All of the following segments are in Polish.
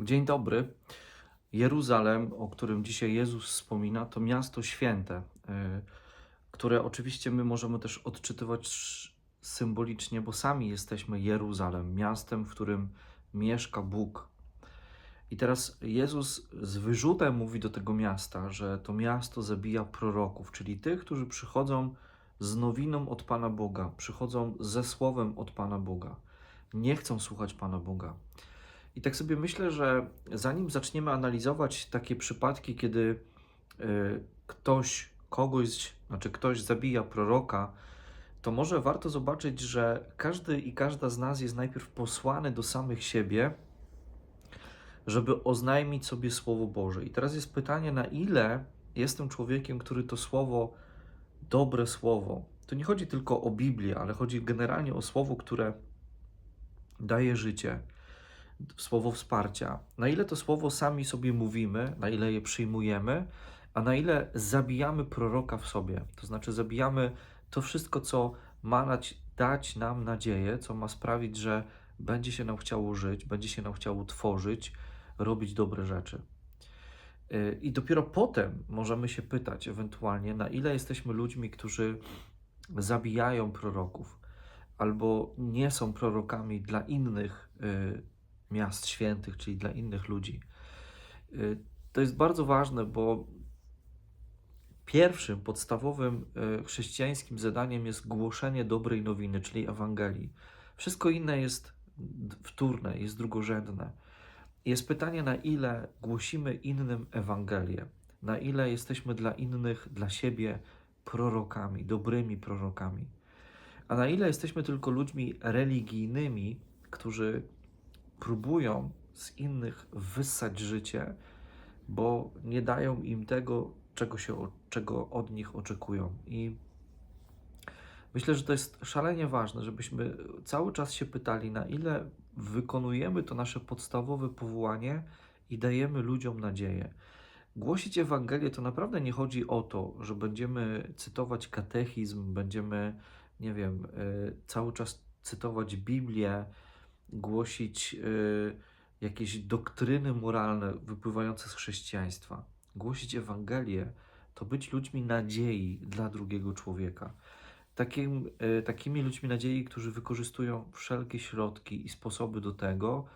Dzień dobry. Jeruzalem, o którym dzisiaj Jezus wspomina, to miasto święte, y, które oczywiście my możemy też odczytywać symbolicznie, bo sami jesteśmy Jeruzalem, miastem, w którym mieszka Bóg. I teraz Jezus z wyrzutem mówi do tego miasta, że to miasto zabija proroków, czyli tych, którzy przychodzą z nowiną od Pana Boga, przychodzą ze słowem od Pana Boga, nie chcą słuchać Pana Boga. I tak sobie myślę, że zanim zaczniemy analizować takie przypadki, kiedy y, ktoś kogoś, znaczy ktoś zabija proroka, to może warto zobaczyć, że każdy i każda z nas jest najpierw posłany do samych siebie, żeby oznajmić sobie Słowo Boże. I teraz jest pytanie, na ile jestem człowiekiem, który to słowo, dobre słowo, to nie chodzi tylko o Biblię, ale chodzi generalnie o słowo, które daje życie, słowo wsparcia. Na ile to słowo sami sobie mówimy, na ile je przyjmujemy, a na ile zabijamy proroka w sobie. To znaczy, zabijamy to wszystko, co ma dać nam nadzieję, co ma sprawić, że będzie się nam chciało żyć, będzie się nam chciało tworzyć, robić dobre rzeczy. Yy, I dopiero potem możemy się pytać, ewentualnie, na ile jesteśmy ludźmi, którzy zabijają proroków, albo nie są prorokami dla innych yy, miast świętych, czyli dla innych ludzi. Yy, To jest bardzo ważne, bo pierwszym, podstawowym yy, chrześcijańskim zadaniem jest głoszenie dobrej nowiny, czyli Ewangelii. Wszystko inne jest wtórne, jest drugorzędne. Jest pytanie, na ile głosimy innym Ewangelię, na ile jesteśmy dla innych, dla siebie prorokami, dobrymi prorokami, a na ile jesteśmy tylko ludźmi religijnymi, którzy próbują z innych wyssać życie, bo nie dają im tego, czego, się, czego od nich oczekują. I myślę, że to jest szalenie ważne, żebyśmy cały czas się pytali, na ile wykonujemy to nasze podstawowe powołanie i dajemy ludziom nadzieję. Głosić Ewangelię to naprawdę nie chodzi o to, że będziemy cytować katechizm, będziemy, nie wiem, y, cały czas cytować Biblię, głosić y, jakieś doktryny moralne wypływające z chrześcijaństwa. Głosić Ewangelię to być ludźmi nadziei dla drugiego człowieka. Takim, y, takimi ludźmi nadziei, którzy wykorzystują wszelkie środki i sposoby do tego,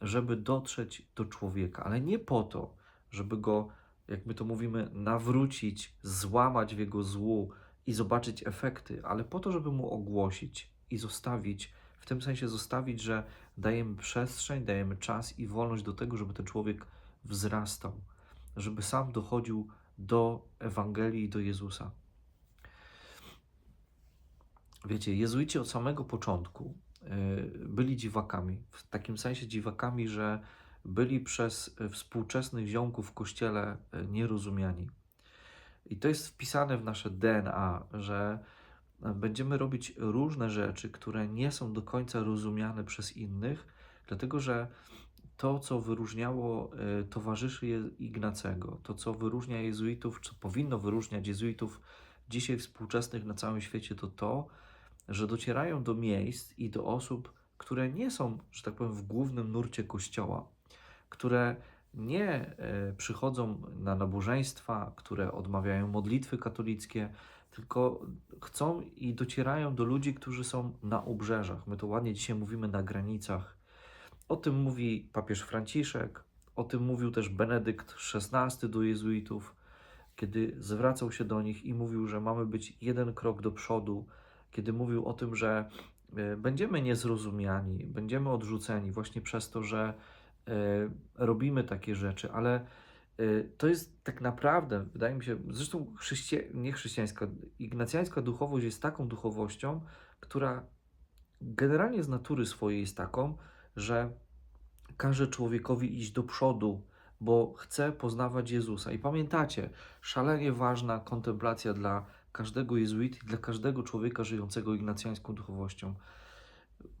żeby dotrzeć do człowieka, ale nie po to, żeby go, jak my to mówimy, nawrócić, złamać w jego złu i zobaczyć efekty, ale po to, żeby mu ogłosić i zostawić, w tym sensie zostawić, że dajemy przestrzeń, dajemy czas i wolność do tego, żeby ten człowiek wzrastał, żeby sam dochodził do Ewangelii i do Jezusa. Wiecie, jezuici od samego początku y, byli dziwakami. W takim sensie dziwakami, że byli przez współczesnych ziomków w kościele y, nierozumiani. I to jest wpisane w nasze DNA, że będziemy robić różne rzeczy, które nie są do końca rozumiane przez innych, dlatego że to, co wyróżniało y, towarzyszy Ignacego, to, co wyróżnia jezuitów, co powinno wyróżniać jezuitów dzisiaj współczesnych na całym świecie, to to, że docierają do miejsc i do osób, które nie są, że tak powiem, w głównym nurcie kościoła, które nie e, przychodzą na nabożeństwa, które odmawiają modlitwy katolickie, tylko chcą i docierają do ludzi, którzy są na obrzeżach. My to ładnie dzisiaj mówimy na granicach. O tym mówi papież Franciszek, o tym mówił też Benedykt XVI do jezuitów, kiedy zwracał się do nich i mówił, że mamy być jeden krok do przodu, kiedy mówił o tym, że e, będziemy niezrozumiani, będziemy odrzuceni właśnie przez to, że robimy takie rzeczy, ale e, to jest tak naprawdę, wydaje mi się, zresztą chrześcija, nie chrześcijańska, ignacjańska duchowość jest taką duchowością, która generalnie z natury swojej jest taką, że każe człowiekowi iść do przodu, bo chce poznawać Jezusa. I pamiętacie, szalenie ważna kontemplacja dla każdego jezuity, dla każdego człowieka żyjącego ignacjańską duchowością.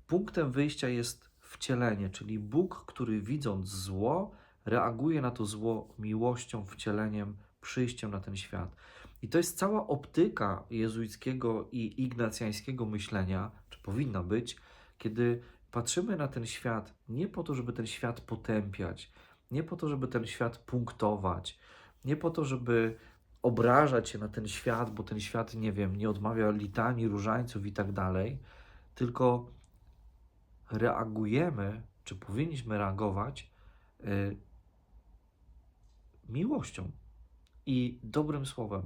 Punktem wyjścia jest wcielenie, czyli Bóg, który widząc zło, reaguje na to zło miłością, wcieleniem, przyjściem na ten świat. I to jest cała optyka jezuickiego i ignacjańskiego myślenia, czy powinna być, kiedy patrzymy na ten świat nie po to, żeby ten świat potępiać, nie po to, żeby ten świat punktować, nie po to, żeby obrażać się na ten świat, bo ten świat, nie wiem, nie odmawia litanii, różańców i tak dalej, tylko reagujemy, czy powinniśmy reagować y, miłością i dobrym słowem.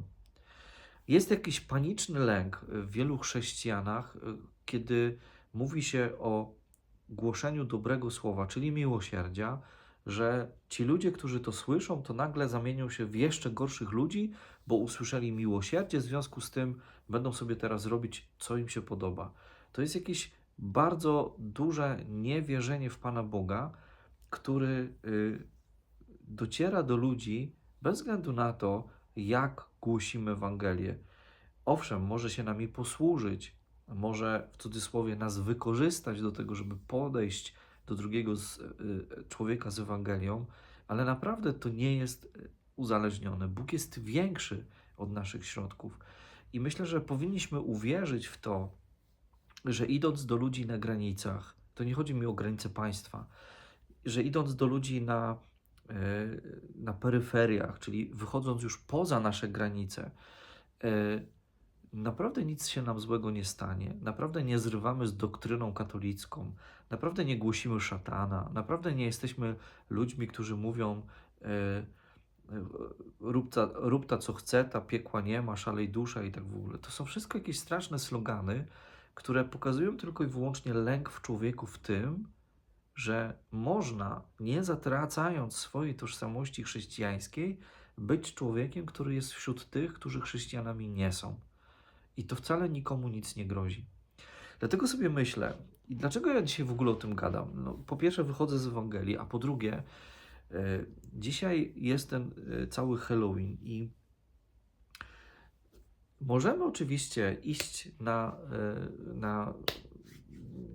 Jest jakiś paniczny lęk w wielu chrześcijanach, y, kiedy mówi się o głoszeniu dobrego słowa, czyli miłosierdzia, że ci ludzie, którzy to słyszą, to nagle zamienią się w jeszcze gorszych ludzi, bo usłyszeli miłosierdzie, w związku z tym będą sobie teraz robić, co im się podoba. To jest jakieś bardzo duże niewierzenie w Pana Boga, który y, dociera do ludzi bez względu na to, jak głosimy Ewangelię. Owszem, może się nami posłużyć, może w cudzysłowie nas wykorzystać do tego, żeby podejść do drugiego z, y, człowieka z Ewangelią, ale naprawdę to nie jest uzależnione. Bóg jest większy od naszych środków. I myślę, że powinniśmy uwierzyć w to, że idąc do ludzi na granicach, to nie chodzi mi o granice państwa, że idąc do ludzi na, e, na peryferiach, czyli wychodząc już poza nasze granice, e, naprawdę nic się nam złego nie stanie. Naprawdę nie zrywamy z doktryną katolicką. Naprawdę nie głosimy szatana. Naprawdę nie jesteśmy ludźmi, którzy mówią e, rób ta, rób ta co chce, ta piekła nie ma, szalej dusza i tak w ogóle. To są wszystko jakieś straszne slogany, które pokazują tylko i wyłącznie lęk w człowieku w tym, że można, nie zatracając swojej tożsamości chrześcijańskiej, być człowiekiem, który jest wśród tych, którzy chrześcijanami nie są. I to wcale nikomu nic nie grozi. Dlatego sobie myślę, i dlaczego ja dzisiaj w ogóle o tym gadam? No, po pierwsze, wychodzę z Ewangelii, a po drugie, e, dzisiaj jest ten e, cały Halloween i możemy oczywiście iść na, e, na,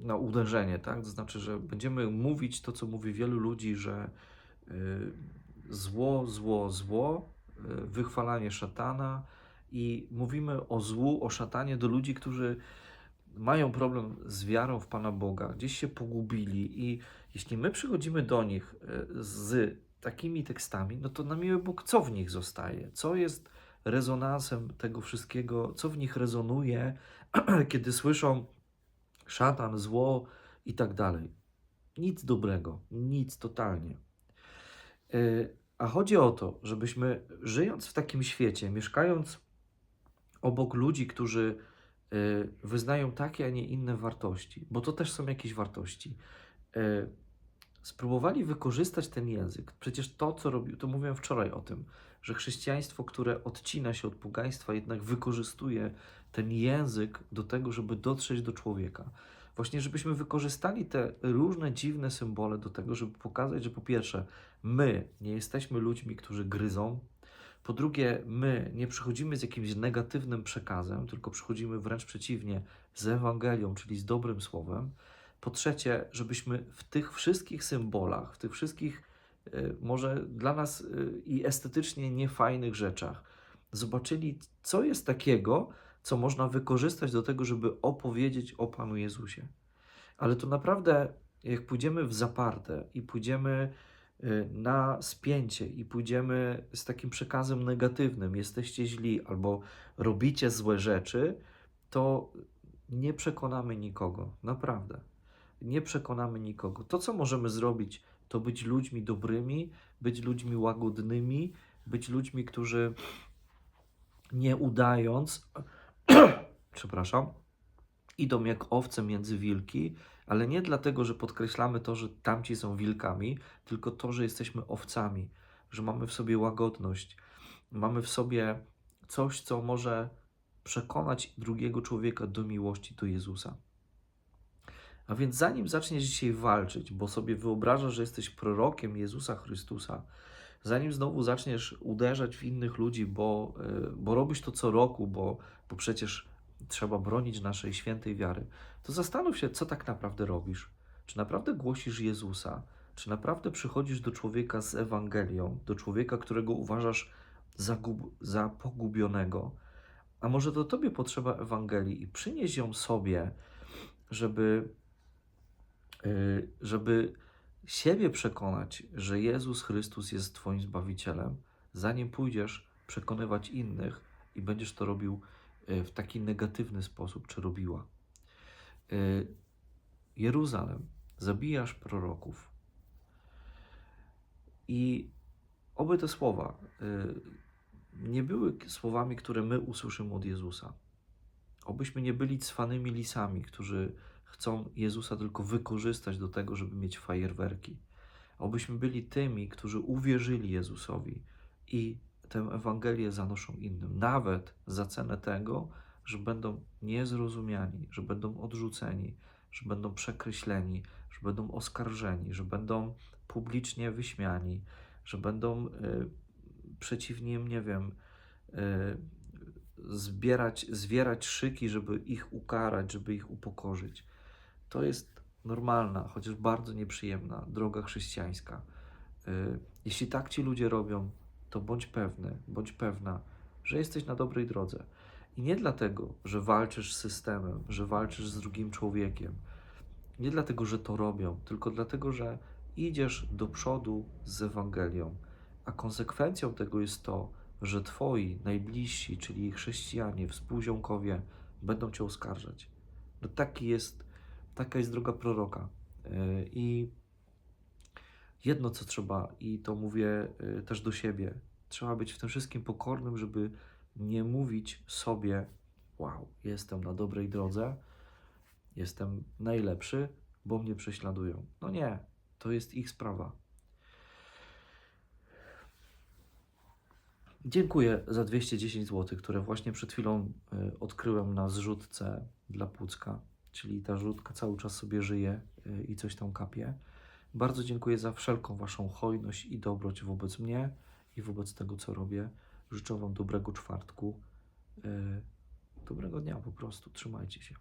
na uderzenie, tak? To znaczy, że będziemy mówić to, co mówi wielu ludzi, że e, zło, zło, zło, e, wychwalanie szatana i mówimy o złu, o szatanie do ludzi, którzy mają problem z wiarą w Pana Boga, gdzieś się pogubili i jeśli my przychodzimy do nich z takimi tekstami, no to na miły Bóg, co w nich zostaje? Co jest rezonansem tego wszystkiego, co w nich rezonuje, kiedy słyszą szatan, zło i tak dalej. Nic dobrego, nic totalnie. E, a chodzi o to, żebyśmy żyjąc w takim świecie, mieszkając obok ludzi, którzy e, wyznają takie, a nie inne wartości, bo to też są jakieś wartości, e, spróbowali wykorzystać ten język. Przecież to, co robił, to mówiłem wczoraj o tym, że chrześcijaństwo, które odcina się od pogaństwa, jednak wykorzystuje ten język do tego, żeby dotrzeć do człowieka. Właśnie, żebyśmy wykorzystali te różne dziwne symbole do tego, żeby pokazać, że po pierwsze, my nie jesteśmy ludźmi, którzy gryzą. Po drugie, my nie przychodzimy z jakimś negatywnym przekazem, tylko przychodzimy wręcz przeciwnie z Ewangelią, czyli z dobrym słowem. Po trzecie, żebyśmy w tych wszystkich symbolach, w tych wszystkich y, może dla nas y, i estetycznie niefajnych rzeczach zobaczyli, co jest takiego, co można wykorzystać do tego, żeby opowiedzieć o Panu Jezusie. Ale to naprawdę, jak pójdziemy w zaparte i pójdziemy y, na spięcie i pójdziemy z takim przekazem negatywnym, jesteście źli albo robicie złe rzeczy, to nie przekonamy nikogo, naprawdę nie przekonamy nikogo. To, co możemy zrobić, to być ludźmi dobrymi, być ludźmi łagodnymi, być ludźmi, którzy nie udając, przepraszam, idą jak owce między wilki, ale nie dlatego, że podkreślamy to, że tamci są wilkami, tylko to, że jesteśmy owcami, że mamy w sobie łagodność, mamy w sobie coś, co może przekonać drugiego człowieka do miłości do Jezusa. A więc zanim zaczniesz dzisiaj walczyć, bo sobie wyobrażasz, że jesteś prorokiem Jezusa Chrystusa, zanim znowu zaczniesz uderzać w innych ludzi, bo, e, bo robisz to co roku, bo, bo przecież trzeba bronić naszej świętej wiary, to zastanów się, co tak naprawdę robisz. Czy naprawdę głosisz Jezusa? Czy naprawdę przychodzisz do człowieka z Ewangelią, do człowieka, którego uważasz za, za pogubionego? A może to Tobie potrzeba Ewangelii i przynieś ją sobie, żeby żeby siebie przekonać, że Jezus Chrystus jest Twoim Zbawicielem, zanim pójdziesz przekonywać innych i będziesz to robił y, w taki negatywny sposób, czy robiła. Y, Jeruzalem, zabijasz proroków. I oby te słowa y, nie były słowami, które my usłyszymy od Jezusa. Obyśmy nie byli cwanymi lisami, którzy chcą Jezusa tylko wykorzystać do tego, żeby mieć fajerwerki. Obyśmy byli tymi, którzy uwierzyli Jezusowi i tę Ewangelię zanoszą innym, nawet za cenę tego, że będą niezrozumiani, że będą odrzuceni, że będą przekreśleni, że będą oskarżeni, że będą publicznie wyśmiani, że będą y, przeciw nim, nie wiem, y, zbierać, zwierać szyki, żeby ich ukarać, żeby ich upokorzyć. To jest normalna, chociaż bardzo nieprzyjemna droga chrześcijańska. Y, Jeśli tak ci ludzie robią, to bądź pewny, bądź pewna, że jesteś na dobrej drodze. I nie dlatego, że walczysz z systemem, że walczysz z drugim człowiekiem, nie dlatego, że to robią, tylko dlatego, że idziesz do przodu z Ewangelią, a konsekwencją tego jest to, że twoi najbliżsi, czyli chrześcijanie, współziomkowie, będą cię oskarżać. No taki jest, taka jest droga proroka. Yy, I jedno, co trzeba, i to mówię yy, też do siebie, trzeba być w tym wszystkim pokornym, żeby nie mówić sobie, wow, jestem na dobrej drodze, jestem najlepszy, bo mnie prześladują. No nie, to jest ich sprawa. Dziękuję za 210 zł, które właśnie przed chwilą y, odkryłem na zrzutce dla Pucka, czyli ta zrzutka cały czas sobie żyje y, i coś tam kapie. Bardzo dziękuję za wszelką Waszą hojność i dobroć wobec mnie i wobec tego, co robię. Życzę Wam dobrego czwartku, y, dobrego dnia po prostu. Trzymajcie się.